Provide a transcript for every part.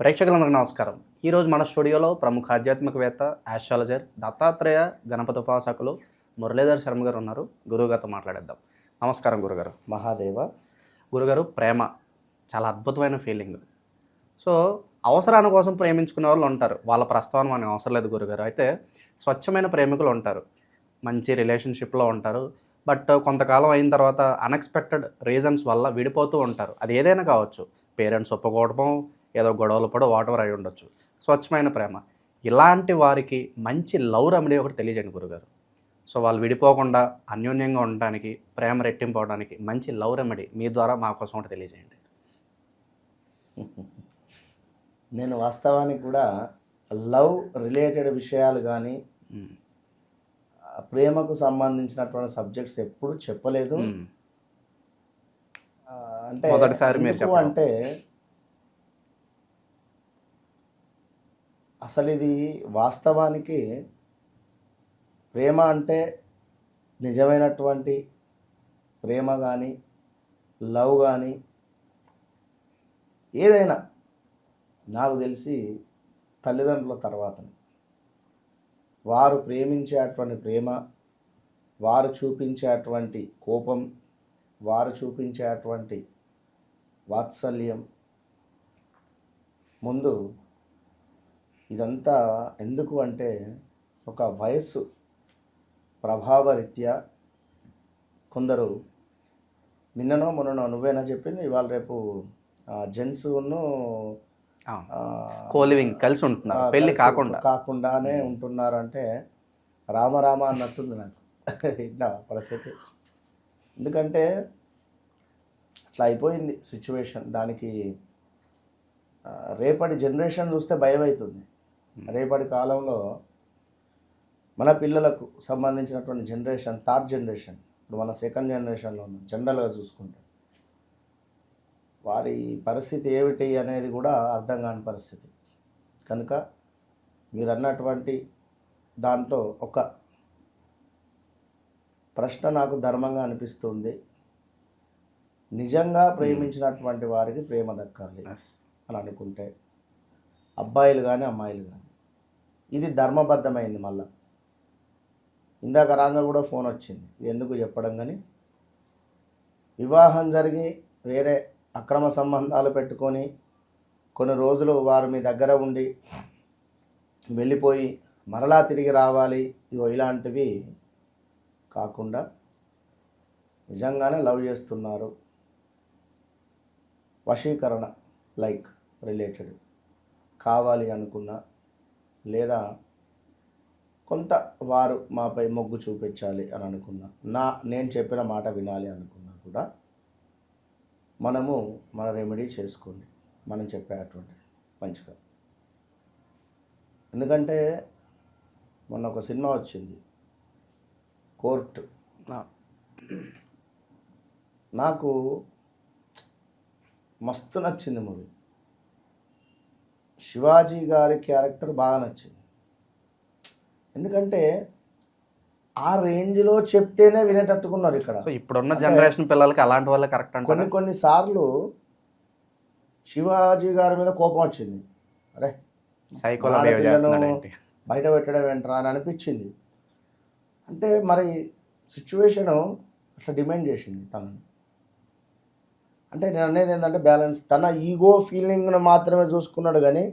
ప్రేక్షకులందరికీ నమస్కారం. ఈరోజు మన స్టూడియోలో ప్రముఖ ఆధ్యాత్మికవేత్త ఆస్ట్రాలజర్ దత్తాత్రేయ గణపతి ఉపాసకులు మురళీధర్ శర్మ గారు ఉన్నారు. గురువుగారితో మాట్లాడేద్దాం. నమస్కారం గురుగారు. మహాదేవ. గురుగారు ప్రేమ చాలా అద్భుతమైన ఫీలింగ్ సో అవసరాల కోసం ప్రేమించుకునే వాళ్ళు ఉంటారు. వాళ్ళ ప్రస్తావన మనకు అవసరం లేదు గురుగారు. అయితే స్వచ్ఛమైన ప్రేమికులు ఉంటారు. మంచి రిలేషన్షిప్లో ఉంటారు. బట్ కొంతకాలం అయిన తర్వాత అన్ఎక్స్పెక్టెడ్ రీజన్స్ వల్ల విడిపోతూ ఉంటారు. అది ఏదైనా కావచ్చు. పేరెంట్స్ ఒప్పుకోవడమో ఏదో గొడవలు పడో వాటవర్ అయి ఉండొచ్చు. స్వచ్ఛమైన ప్రేమ. ఇలాంటి వారికి మంచి లవ్ రెమెడీ ఒకటి తెలియజేయండి గురుగారు. సో వాళ్ళు విడిపోకుండా అన్యోన్యంగా ఉండడానికి ప్రేమ రెట్టింపవడానికి మంచి లవ్ రెమెడీ మీ ద్వారా మా కోసం ఒకటి తెలియజేయండి. నేను వాస్తవానికి కూడా లవ్ రిలేటెడ్ విషయాలు కానీ. ప్రేమకు సంబంధించినటువంటి సబ్జెక్ట్స్ ఎప్పుడు చెప్పలేదు. అంటే. అంటే అసలు ఇది వాస్తవానికి ప్రేమ అంటే నిజమైనటువంటి ప్రేమ కానీ లవ్ కానీ ఏదైనా నాకు తెలిసి తల్లిదండ్రుల తర్వాత వారు ప్రేమించేటువంటి ప్రేమ వారు చూపించేటువంటి కోపం వారు చూపించేటువంటి వాత్సల్యం ముందు ఇదంతా ఎందుకు అంటే ఒక వయస్సు ప్రభావరీత్యా కొందరు నిన్ననో మొన్ననో నువ్వేనా చెప్పింది? ఇవాళ రేపు జెంట్స్ను. కోలివింగ్ కలిసి ఉంటున్నారు. పెళ్ళి కాకుండా. కాకుండానే ఉంటున్నారంటే రామ రామ అన్నట్టుంది నాకు. ఇట్లా పరిస్థితి. ఎందుకంటే అట్లా అయిపోయింది సిచ్యువేషన్. దానికి రేపటి జనరేషన్ చూస్తే భయం అవుతుంది రేపటి కాలంలో మన పిల్లలకు సంబంధించినటువంటి జనరేషన్ థర్డ్ జనరేషన్ ఇప్పుడు మన సెకండ్ జనరేషన్లో ఉన్నాం జనరల్గా చూసుకుంటే వారి పరిస్థితి ఏమిటి అనేది కూడా అర్థం కాని పరిస్థితి కనుక మీరు అన్నటువంటి దాంట్లో ఒక ప్రశ్న నాకు ధర్మంగా అనిపిస్తుంది నిజంగా ప్రేమించినటువంటి వారికి ప్రేమ దక్కాలి. అని అనుకుంటే అబ్బాయిలు కానీ అమ్మాయిలు కానీ ఇది ధర్మబద్ధమైంది మళ్ళా. ఇందాక రాగా కూడా ఫోన్ వచ్చింది. ఎందుకు చెప్పడం కానీ వివాహం జరిగి వేరే అక్రమ సంబంధాలు పెట్టుకొని కొన్ని రోజులు వారు మీ దగ్గర ఉండి వెళ్ళిపోయి మరలా తిరిగి రావాలి. ఇగో ఇలాంటివి కాకుండా నిజంగానే లవ్ చేస్తున్నారు. వశీకరణ లైక్ రిలేటెడ్. కావాలి అనుకున్నా లేదా కొంత వారు మాపై మొగ్గు చూపించాలి అని అనుకున్నా. నా నేను చెప్పిన మాట వినాలి అనుకున్నా కూడా మనము మన రెమెడీ చేసుకోండి. మనం చెప్పేటువంటిది మంచిగా. ఎందుకంటే మొన్న ఒక సినిమా వచ్చింది. కోర్టు. నాకు మస్తు నచ్చింది మూవీ. శివాజీ గారి క్యారెక్టర్ బాగా నచ్చింది. ఎందుకంటే ఆ రేంజ్లో చెప్తేనే వినేటట్టుకున్నారు ఇక్కడ. ఇప్పుడున్న జనరేషన్ పిల్లలకి అలాంటి వాళ్ళే కరెక్ట్ కొన్ని కొన్ని సార్లు శివాజీ గారి మీద కోపం వచ్చింది. అరే బయట పెట్టడం ఏంట్రా అని అనిపించింది. అంటే మరి సిచ్యువేషను అట్లా డిమాండ్ చేసింది తనని. అంటే నేను అనేది ఏంటంటే బ్యాలెన్స్ తన ఈగో ఫీలింగ్ను మాత్రమే చూసుకున్నాడు కానీ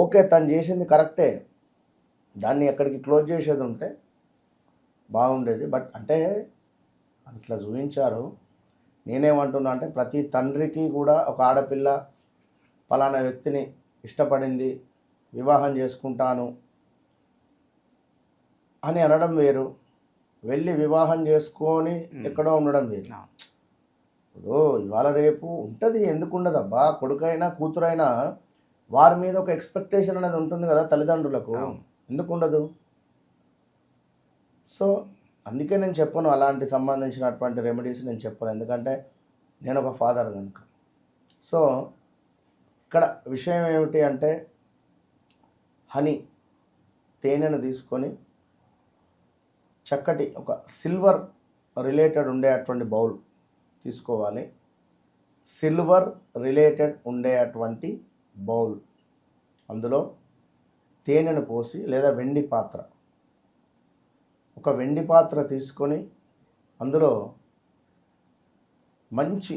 ఓకే తను చేసింది కరెక్టే దాన్ని ఎక్కడికి క్లోజ్ చేసేది ఉంటే బాగుండేది. బట్ అంటే అది ఇట్లా చూపించారు. నేనేమంటున్నా అంటే ప్రతి తండ్రికి కూడా ఒక ఆడపిల్ల ఫలానా వ్యక్తిని ఇష్టపడింది వివాహం చేసుకుంటాను అని అనడం వేరు. వెళ్ళి వివాహం చేసుకొని ఎక్కడో ఉండడం వేరు. ఇప్పుడు ఇవాళ రేపు ఉంటుంది ఎందుకు ఉండదబ్బా? కొడుకైనా కూతురైనా వారి మీద ఒక ఎక్స్పెక్టేషన్ అనేది ఉంటుంది కదా తల్లిదండ్రులకు. ఎందుకు ఉండదు? సో అందుకే నేను చెప్పను అలాంటి సంబంధించినటువంటి రెమెడీస్ నేను చెప్పను. ఎందుకంటే నేను ఒక ఫాదర్ కనుక. సో ఇక్కడ విషయం ఏమిటి అంటే హనీ తేనెను తీసుకొని చక్కటి ఒక సిల్వర్ రిలేటెడ్ ఉండేటువంటి బౌల్ తీసుకోవాలి. సిల్వర్ రిలేటెడ్ ఉండేటువంటి బౌల్. అందులో తేనెను పోసి లేదా వెండి పాత్ర. ఒక వెండి పాత్ర తీసుకొని అందులో మంచి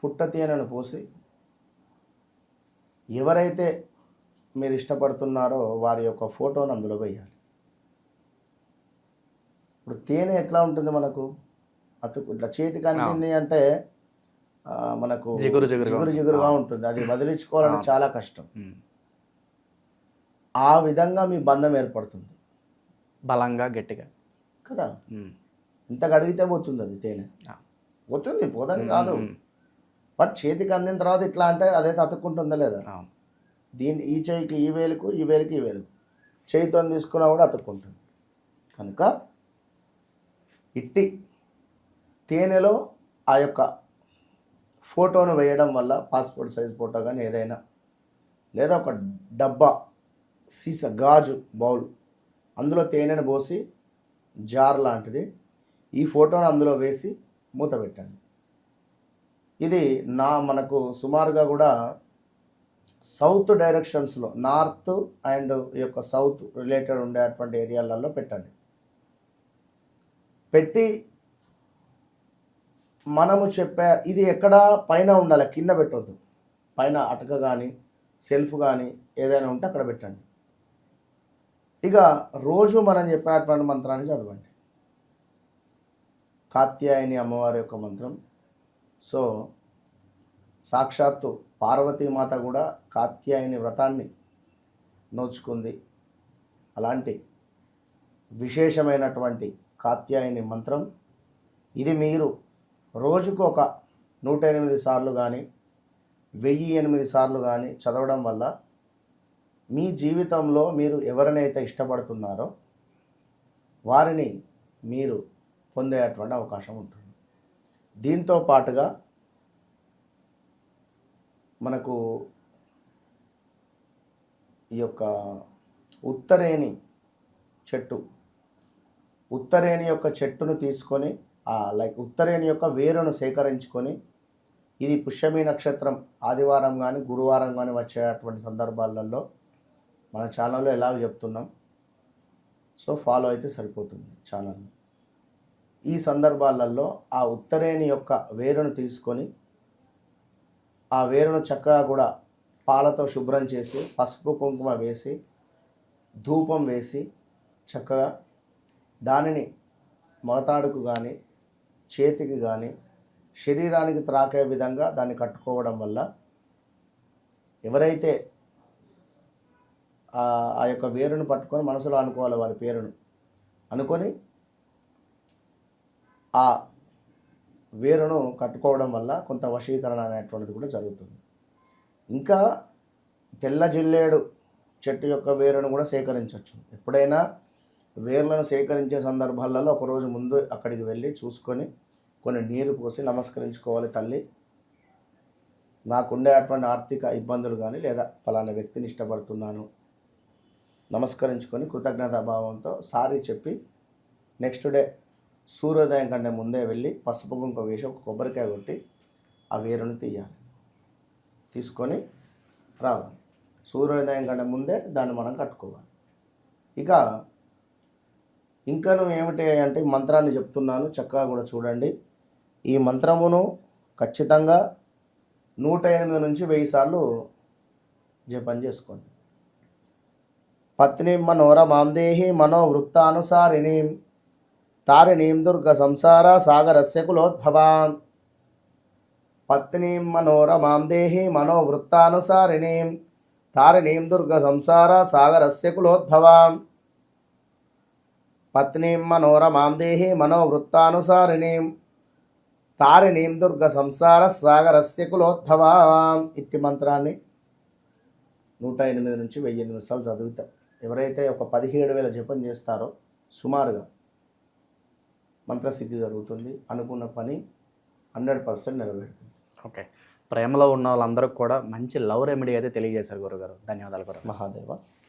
పుట్ట తేనెను పోసి ఎవరైతే మీరు ఇష్టపడుతున్నారో వారి యొక్క ఫోటోను అందులో వేయాలి. ఇప్పుడు తేనె ఎట్లా ఉంటుంది మనకు? అతుకు ఇట్లా చేతికి అంటింది అంటే మనకు జిగురు జిగురుగా జిగురు జిగురుగా ఉంటుంది. అది వదిలించుకోవాలంటే చాలా కష్టం. ఆ విధంగా మీ బంధం ఏర్పడుతుంది. బలంగా గట్టిగా. కదా. ఇంత కడిగితే పోతుంది అది తేనె. పోతుంది పోదని కాదు. బట్ చేతికి అందిన తర్వాత ఇట్లా అంటే అదైతే అతుక్కుంటుందా లేదా? దీని ఈ చేయికి ఈ వేలుకు ఈ వేలుకి ఈ వేలుకు. చేయితో తీసుకున్నా కూడా అతుక్కుంటుంది. కనుక ఇట్టి తేనెలో ఆ యొక్క ఫోటోను వేయడం వల్ల పాస్పోర్ట్ సైజ్ ఫోటో కానీ ఏదైనా లేదా ఒక డబ్బా సీస గాజు బౌల్ అందులో తేనెను పోసి జార్ లాంటిది ఈ ఫోటోను అందులో వేసి మూత పెట్టండి. ఇది నా మనకు సుమారుగా కూడా సౌత్ డైరెక్షన్స్లో నార్త్ అండ్ ఈ యొక్క సౌత్ రిలేటెడ్ ఉండేటువంటి ఏరియాలలో పెట్టండి. పెట్టి మనము చెప్పే ఇది ఎక్కడ పైన ఉండాలి కింద పెట్టవద్దు పైన అటక కానీ సెల్ఫ్ కానీ ఏదైనా ఉంటే అక్కడ పెట్టండి. ఇక రోజు మనం చెప్పినటువంటి మంత్రాన్ని చదవండి. కాత్యాయని అమ్మవారి యొక్క మంత్రం. సో సాక్షాత్తు పార్వతీమాత కూడా కాత్యాయని వ్రతాన్ని నోచుకుంది. అలాంటి విశేషమైనటువంటి కాత్యాయని మంత్రం. ఇది మీరు రోజుకు ఒక నూట ఎనిమిది సార్లు కానీ వెయ్యి ఎనిమిది సార్లు కానీ చదవడం వల్ల మీ జీవితంలో మీరు ఎవరినైతే ఇష్టపడుతున్నారో వారిని మీరు పొందేటువంటి అవకాశం ఉంటుంది. దీంతో పాటుగా మనకు ఈ యొక్క ఉత్తరేణి చెట్టు ఉత్తరేణి యొక్క చెట్టును తీసుకొని లైక్ ఉత్తరేణి యొక్క వేరును సేకరించుకొని ఇది పుష్యమి నక్షత్రం ఆదివారం కానీ గురువారం కానీ వచ్చేటువంటి సందర్భాలలో మన ఛానల్లో ఎలాగ చెప్తున్నాం. సో ఫాలో అయితే సరిపోతుంది ఛానల్ని ఈ సందర్భాలలో ఆ ఉత్తరేణి యొక్క వేరును తీసుకొని ఆ వేరును చక్కగా కూడా పాలతో శుభ్రం చేసి పసుపు కుంకుమ వేసి ధూపం వేసి చక్కగా దానిని మొలతాడుకు కానీ చేతికి కానీ శరీరానికి త్రాకే విధంగా దాన్ని కట్టుకోవడం వల్ల ఎవరైతే ఆ యొక్క వేరును పట్టుకొని మనసులో అనుకోవాలి వారి పేరును అనుకొని ఆ వేరును కట్టుకోవడం వల్ల కొంత వశీకరణ అనేటువంటిది కూడా జరుగుతుంది. ఇంకా తెల్ల జిల్లేడు చెట్టు యొక్క వేరును కూడా సేకరించవచ్చు. ఎప్పుడైనా వేర్లను సేకరించే సందర్భాలలో ఒకరోజు ముందు అక్కడికి వెళ్ళి చూసుకొని కొన్ని నీరు పోసి నమస్కరించుకోవాలి తల్లి. నాకుండే అటువంటి ఆర్థిక ఇబ్బందులు కానీ లేదా ఫలానా వ్యక్తిని ఇష్టపడుతున్నాను. నమస్కరించుకొని కృతజ్ఞతా భావంతో సారీ చెప్పి నెక్స్ట్ డే సూర్యోదయం కంటే ముందే వెళ్ళి పసుపు కుంక వేసి ఒక కొబ్బరికాయ కొట్టి ఆ వేరును తీయాలి. తీసుకొని రావాలి. సూర్యోదయం కంటే ముందే దాన్ని మనం కట్టుకోవాలి. ఇక ఇంకను ఏమిటి అంటే మంత్రాన్ని చెప్తున్నాను చక్కగా కూడా చూడండి. ఈ మంత్రమును ఖచ్చితంగా నూట ఎనిమిది నుంచి వెయ్యి సార్లు జపం చేసుకోండి. పత్ని మనోర మాందేహి మనోవృత్తానుసారిణీం తారిణీం దుర్గ సంసార సాగరస్య కులోద్భవాం. పత్నీం మనోర మాందేహి మనోవృత్తానుసారిణీం తారిణీం దుర్గ సంసార సాగరస్య కులోద్భవాం. పత్నీం మనోర మాందేహి మనోవృత్తానుసారిణీం. తారిణీం దుర్గ సంసార సాగరస్య కులోద్భవాం. ఇట్టి మంత్రాన్ని నూట ఎనిమిది నుంచి వెయ్యి ఎనిమిది సార్లు చదువుతాం. ఎవరైతే ఒక పదిహేడు వేల జపం చేస్తారో సుమారుగా మంత్రసిద్ధి జరుగుతుంది. అనుకున్న పని హండ్రెడ్ పర్సెంట్ నెరవేరుతుంది. ఓకే. ప్రేమలో ఉన్న వాళ్ళందరికీ కూడా మంచి లవ్ రెమెడీ అయితే తెలియజేశారు గురుగారు. ధన్యవాదాలు గురు మహాదేవ.